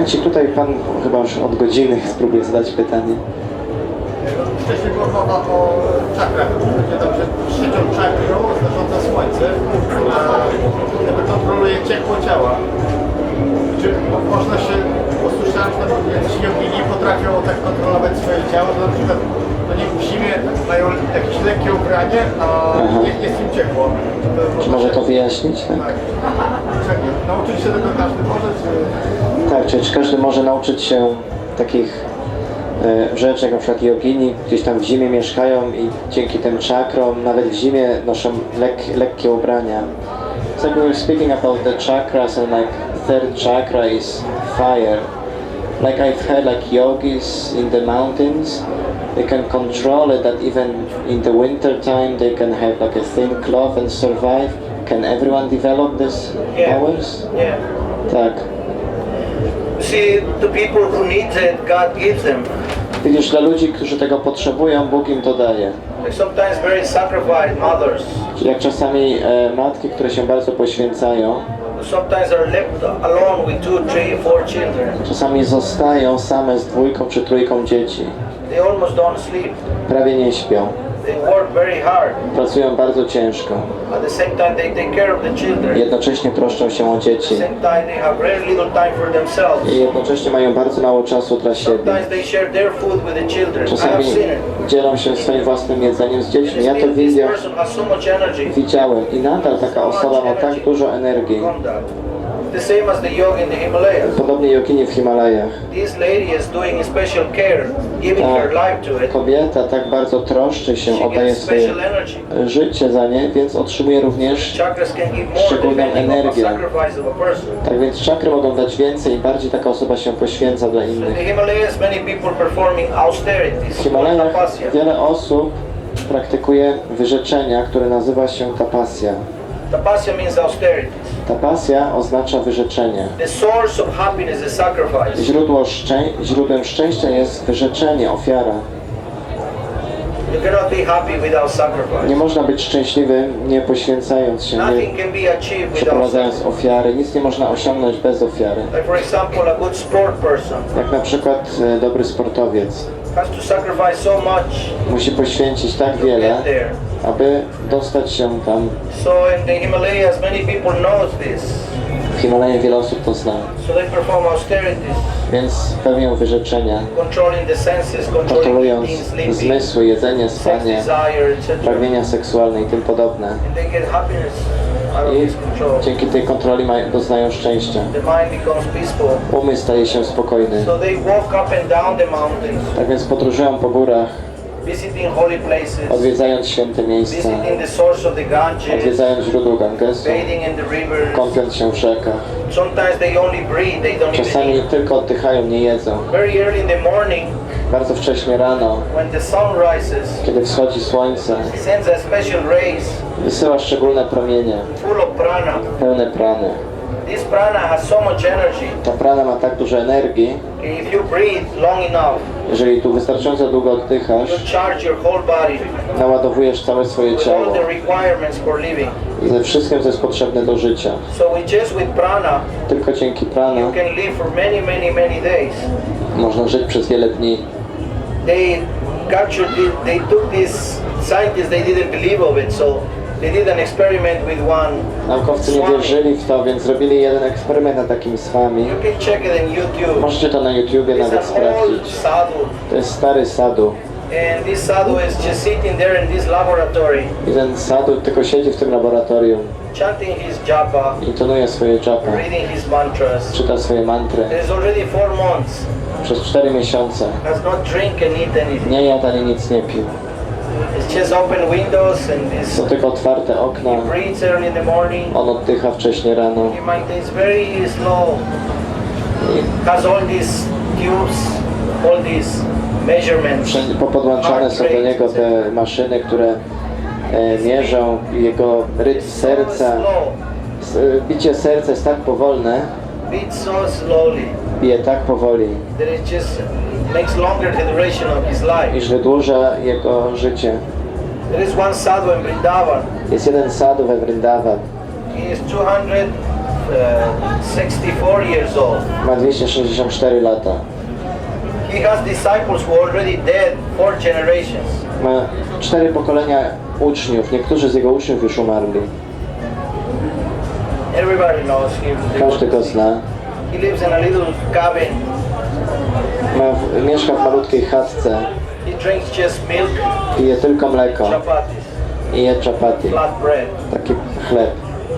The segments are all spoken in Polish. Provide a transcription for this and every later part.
Momencik, tutaj pan chyba już od godziny spróbuje zadać pytanie. Wcześniej była mowa o czakrach. Że trzecią czakrą oznacząca słońce e, jakby kontroluje ciepło ciała. Czy mo- można się, usłyszałem, że jacyś jogini potrafią tak kontrolować swoje ciało, że na przykład no nie, w zimie mają jakieś lekkie ubranie, a Aha. nie, jest im ciepło. To, Czy może to wyjaśnić? Tak, Tak. Czekaj, Nauczyć się tego każdy może, czy... tak czyli czy każdy może nauczyć się takich e, rzeczy, jak na przykład jogini, gdzieś tam w zimie mieszkają i dzięki tym czakrom nawet w zimie noszą lek, lekkie ubrania. Like we were speaking about the chakras and like third chakra is fire. Like I've heard like yogis in the mountains, they can control it that even in the winter time they can have like a thin cloth and survive. Can everyone develop Yeah. powers? Yeah. Tak. See, to people who need it, God gives them. Widzisz, dla ludzi, którzy tego potrzebują, Bóg im to daje. Sometimes very sacrificed mothers, Jak czasami e, matki, które się bardzo poświęcają, sometimes are left alone with two, three, four children. czasami zostają same z dwójką czy trójką dzieci. They almost don't sleep. Prawie nie śpią. Pracują bardzo ciężko. Jednocześnie troszczą się o dzieci. I jednocześnie mają bardzo mało czasu dla siebie. Czasami dzielą się swoim własnym jedzeniem z dziećmi. Ja to still w this Indiach person has so much energy. widziałem i nadal taka osoba ma tak dużo energii. The same as the yoga in the Himalayas. Podobnie jogini w Himalajach. This lady is doing special care, giving Tak. her life to it. Kobieta tak bardzo troszczy się, oddaje swoje special energy. życie za nie, więc otrzymuje również Chakras can give more Szczególną depending on the energię. sacrifice of a person. Tak więc czakry mogą dać więcej, im bardziej taka osoba się poświęca dla In innych. the Himalayas, many people performing austerities. W Himalajach Tapasya. wiele osób praktykuje wyrzeczenia, które nazywa się tapasya. Tapasya means austerities. Tapasya oznacza wyrzeczenie. The source of happiness is sacrifice. Źródło szczę źródłem szczęścia jest wyrzeczenie, ofiara. You cannot be happy without sacrifice. Nie można być szczęśliwym nie poświęcając się, nie Nothing can be achieved without przeprowadzając ofiary. Nic nie można osiągnąć bez ofiary. Like for example, a good sport person Jak na przykład e, dobry sportowiec has to sacrifice so much musi poświęcić tak wiele, aby dostać się tam. So in the Himalayas, many people knows this. W Himalajach wiele osób to zna. So they perform austerities, Więc pełnią wyrzeczenia, kontrolując zmysły, jedzenie, spanie, pragnienia seksualne i tym podobne. I dzięki tej kontroli mają, doznają szczęścia. Umysł staje się spokojny. Tak więc podróżują po górach, odwiedzając święte miejsca, odwiedzając źródło Gangesu, kąpiąc się w rzekach. Czasami tylko oddychają, nie jedzą. Bardzo wcześnie rano, kiedy wschodzi słońce, wysyła szczególne promienie, pełne prany. This prana has so much energy. Ta prana ma tak dużo energii, If you breathe long enough, jeżeli tu wystarczająco długo oddychasz, you charge your whole body naładowujesz całe swoje with ciało all the requirements for living. ze wszystkim, co jest potrzebne do życia. So just with prana, Tylko dzięki prana you can live for many, many, many days. można żyć przez wiele dni. They captured it, they took this scientists, they didn't believe of it, so Naukowcy nie wierzyli w to, więc zrobili jeden eksperyment na takim swami. You can check it in YouTube. Możecie to na YouTubie nawet sprawdzić. sadhu, To jest stary sadu. and this sadhu is just sitting there in this laboratory, I ten sadu tylko siedzi w tym laboratorium, chanting his japa, intonuje swoje japa, reading his mantras. czyta swoje mantry. There's already four months, Przez 4 miesiące has not drink and eat anything. nie jadł ani nic nie pił. It's just open windows and this Są tylko otwarte okna. breathes early in the morning. On oddycha wcześnie rano. He maintains very slow. I Has all these tubes, all these measurements. wszędzie popodłączane są do niego te maszyny, które e, mierzą jego rytm serca. e, Bicie serca jest tak powolne, bije tak powoli, makes longer the duration of his life. iż wydłuża jego życie. There is one sadhu in Vrindavan. Jest jeden sadu we Vrindavan. He is 200 uh, 64 years old. Ma 264 lata. He has disciples who are already dead four generations. Ma cztery pokolenia uczniów. Niektórzy z jego uczniów już umarli. Everybody knows him. Każdy go zna. He lives in a little cabin. Ma, mieszka w malutkiej chatce. Pije tylko mleko i je chapati. Taki chleb.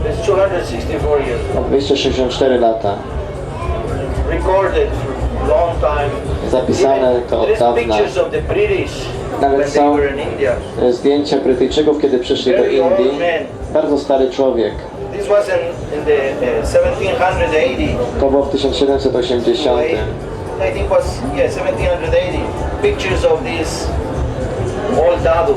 He's 264 years Ma 264 lata. Zapisane to od dawna. Nawet są-. Zdjęcia Brytyjczyków, kiedy przyszli do Indii. Bardzo stary człowiek. Uh, 1780. To było w 1780. I think was yeah 1780. Pictures of this old dadu,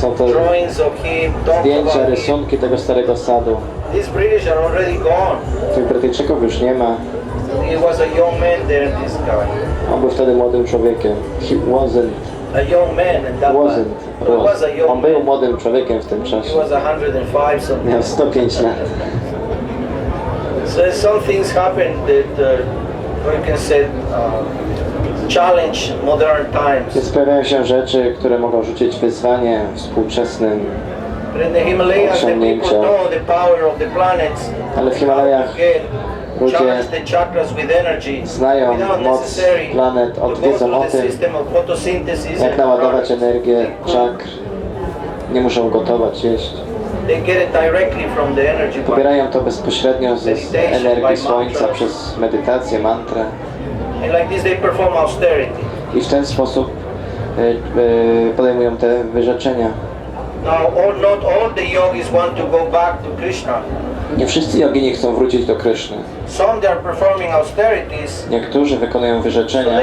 Są to drawings of him, zdjęcia, rysunki tego starego sadu. These British are already gone. Tych Brytyjczyków już nie ma. He was a young man there, this guy. On był wtedy młodym człowiekiem. He wasn't. A young man and that Wasn't. He was a young On był man. młodym człowiekiem w tym He czasie. was 105 something. Miał 105 lat. So some things happened that uh, can say uh, challenge modern times. Więc pojawiają się rzeczy, które mogą rzucić wyzwanie współczesnym. But in the Himalayas, the people Osiągnięcia. know the power of the planets. Ale w Himalajach ludzie znają moc planet, odwiedzą o tym, jak naładować energię czakr. Nie muszą gotować, jeść. Pobierają to bezpośrednio z energii słońca przez medytację, mantrę. I w ten sposób y, y, podejmują te wyrzeczenia. Nie wszyscy jogini chcą wrócić do Kryszny. Niektórzy wykonują wyrzeczenia,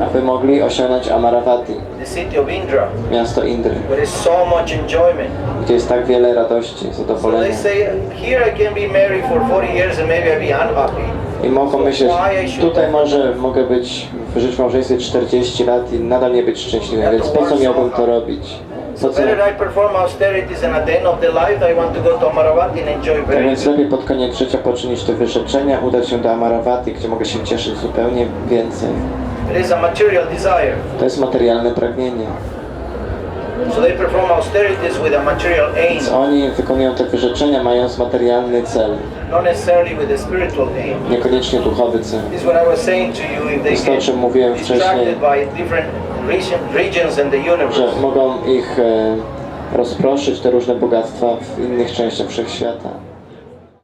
aby mogli osiągnąć Amaravati, the city of Indra, miasto Indry, where is so much enjoyment. gdzie jest tak wiele radości, So zadowolenia. say, here I can be married for 40 years and maybe I'll be unhappy. I mogą myśleć, tutaj może mogę być, w małżeństwie 40 lat i nadal nie być szczęśliwym, więc po co miałbym to robić? Po co? I perform austerities and at the end of the life I want to go to Amaravati and enjoy Tak very więc lepiej pod koniec życia poczynić te wyrzeczenia, udać się do Amaravati, gdzie mogę się cieszyć zupełnie więcej. It is a material desire. To jest materialne pragnienie. So they perform austerities with a material aim, Więc oni wykonują te wyrzeczenia mając materialny cel, not necessarily with a spiritual aim. niekoniecznie duchowy cel. This is what I was saying to you. If they To, o czym mówiłem wcześniej. Że mogą ich e, rozproszyć te różne bogactwa w innych częściach wszechświata.